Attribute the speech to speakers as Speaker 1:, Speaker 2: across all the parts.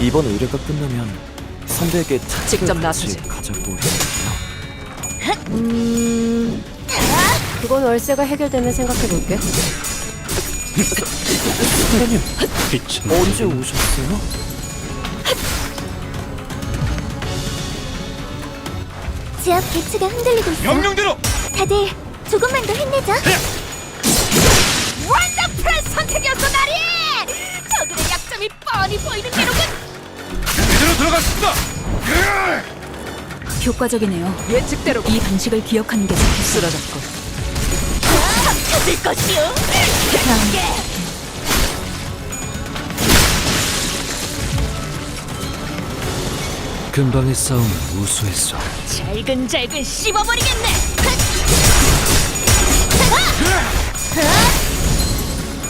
Speaker 1: 이번 의뢰가 끝나면 선배에게
Speaker 2: 직접
Speaker 1: 같이
Speaker 2: 나서지.
Speaker 1: 가자고 했거든요.
Speaker 3: 음... 그건 월세가 해결되면 생각해볼게.
Speaker 1: 선배님
Speaker 4: 빛은
Speaker 1: 언제 오셨어요?
Speaker 5: 지역 개체가 흔들리고 있어.
Speaker 4: 명령대로
Speaker 5: 다들 조금만 더 힘내자.
Speaker 3: 원더풀한 선택이었어, 나리! 저들의 약점이 뻔히 보이는 게로군!
Speaker 4: 제대로 들어갔습니다.
Speaker 2: 효과적이네요. 예측대로 이 방식을 기억하는 게 좋겠어. 쓰러졌고.
Speaker 3: 찾을 것이요!
Speaker 1: 근방의 싸움은 우수했어.
Speaker 3: 잘근잘근 씹어버리겠네!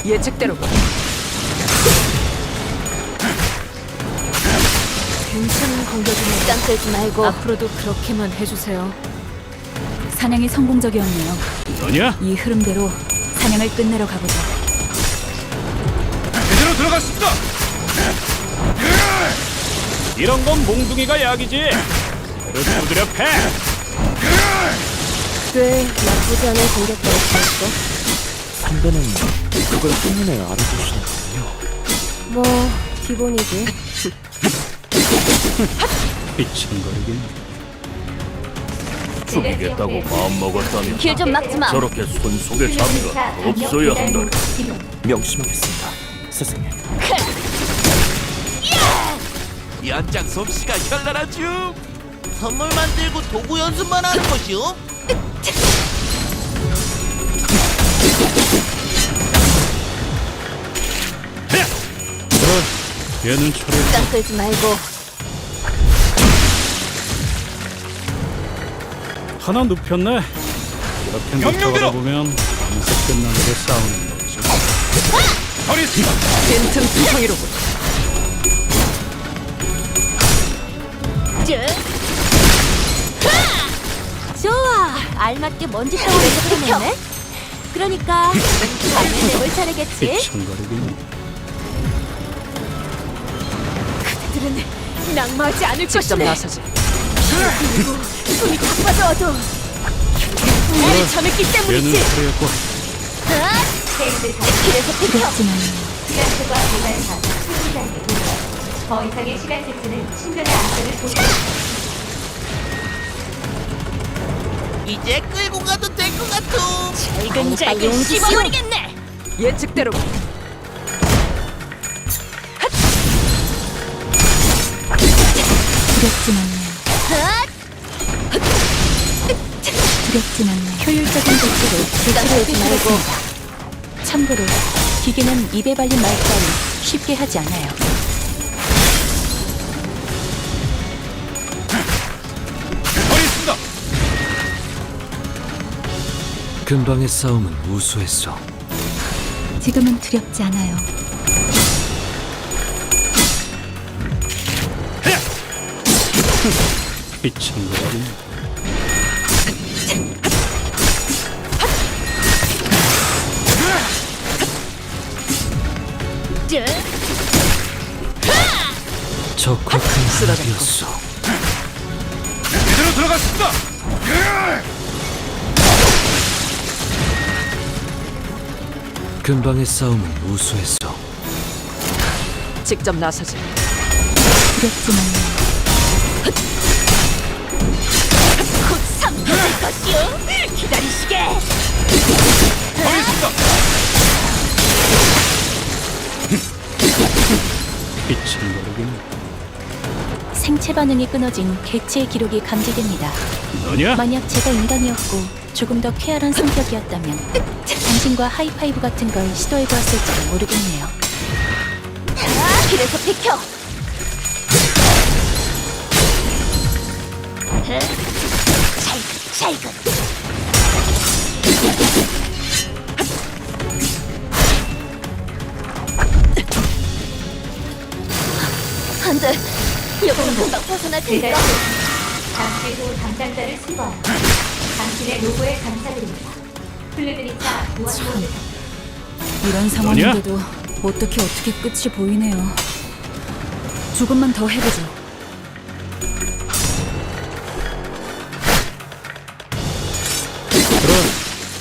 Speaker 2: 예측대로. 괜찮은 공격이네요.
Speaker 3: 짱 끌지 말고
Speaker 2: 앞으로도 그렇게만 해주세요. 사냥이 성공적이었네요.
Speaker 4: 너냐?
Speaker 2: 이 흐름대로 사냥을 끝내러 가보자.
Speaker 4: 제대로 들어갔습니다. 이런 건 몽둥이가 약이지. 두드려 패.
Speaker 3: 꽤 나쁘지 않은 공격까였어
Speaker 1: 선배는 그걸 한눈에 알아보시는군요.
Speaker 3: 뭐, 기본이지.
Speaker 4: 비친거리긴. 죽이겠다고 마음먹었다면
Speaker 3: 길좀 막지 마!
Speaker 4: 저렇게 손속에 자비가 없어야 한다.
Speaker 1: 명심하겠습니다, 스승님.
Speaker 6: 연장 솜씨가 현란하죠. 선물 만들고 도구 연습만 하는 것이요?
Speaker 4: 얘는 처리.
Speaker 3: 짱 끌지 말고
Speaker 4: 하나 눕혔네. 이렇게 눕혀가다 보면 밤새 끝나는 게 싸우는 거지. 허리
Speaker 2: 빈틈 투성이로군.
Speaker 5: 좋아. 알맞게 먼지 덩어리를 그려냈네. 그러니까 밤에 내볼 차례겠지.
Speaker 3: 그들은 낙마하지 않을
Speaker 2: 직접
Speaker 3: 것이네
Speaker 2: 나서지.
Speaker 3: 숨이 다 빠져도 우리 점했기
Speaker 4: 얘는
Speaker 3: 때문이지
Speaker 4: 처리했고
Speaker 3: 길에서 비켜
Speaker 2: 두렵지만
Speaker 7: 더 이상의 시간 섹스는 신변의 안전을 보장
Speaker 6: 이제 끌고 가도 될 것 같아.
Speaker 3: 잘근잘근
Speaker 5: 용기
Speaker 3: 씹어버리겠네
Speaker 2: 예측대로. 않네요. 두렵진 않네요. 효율적인
Speaker 3: 짱 끌지 말고
Speaker 2: 참고로 기계는 입에 발린 말 따위 쉽게 하지 않아요.
Speaker 4: 쓴다.
Speaker 1: 근방의 싸움은 우수했어.
Speaker 2: 지금은 두렵지 않아요.
Speaker 4: 비친거리긴.
Speaker 1: 적확한 한이었어.
Speaker 4: 제대로 들어갔습니다.
Speaker 1: 근방의 싸움은 우수했어.
Speaker 2: 직접 나서지. 않
Speaker 3: 것이요 기다리시게.
Speaker 4: 비친거리긴.
Speaker 2: 생체 반응이 끊어진 객체의 기록이 감지됩니다.
Speaker 4: 너냐?
Speaker 2: 만약 제가 인간이었고 조금 더 쾌활한 성격이었다면 당신과 하이파이브 같은 걸 시도해보았을지도 모르겠네요.
Speaker 3: 길에서 비켜 잘근 안돼 여기서 금방 벗어날 테니까
Speaker 7: 잠시 후 담당자를 수거합니다. 당신의 노고에 감사드립니다. 플레드리차
Speaker 2: 이런 상황인데도 어떻게 어떻게 끝이 보이네요. 조금만 더 해보죠.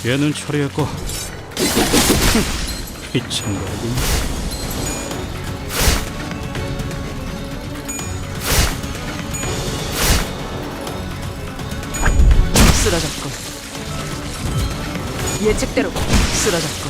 Speaker 4: 얘는 처리했고. 이참거리군.
Speaker 8: 쓰러졌고 예측대로 쓰러졌고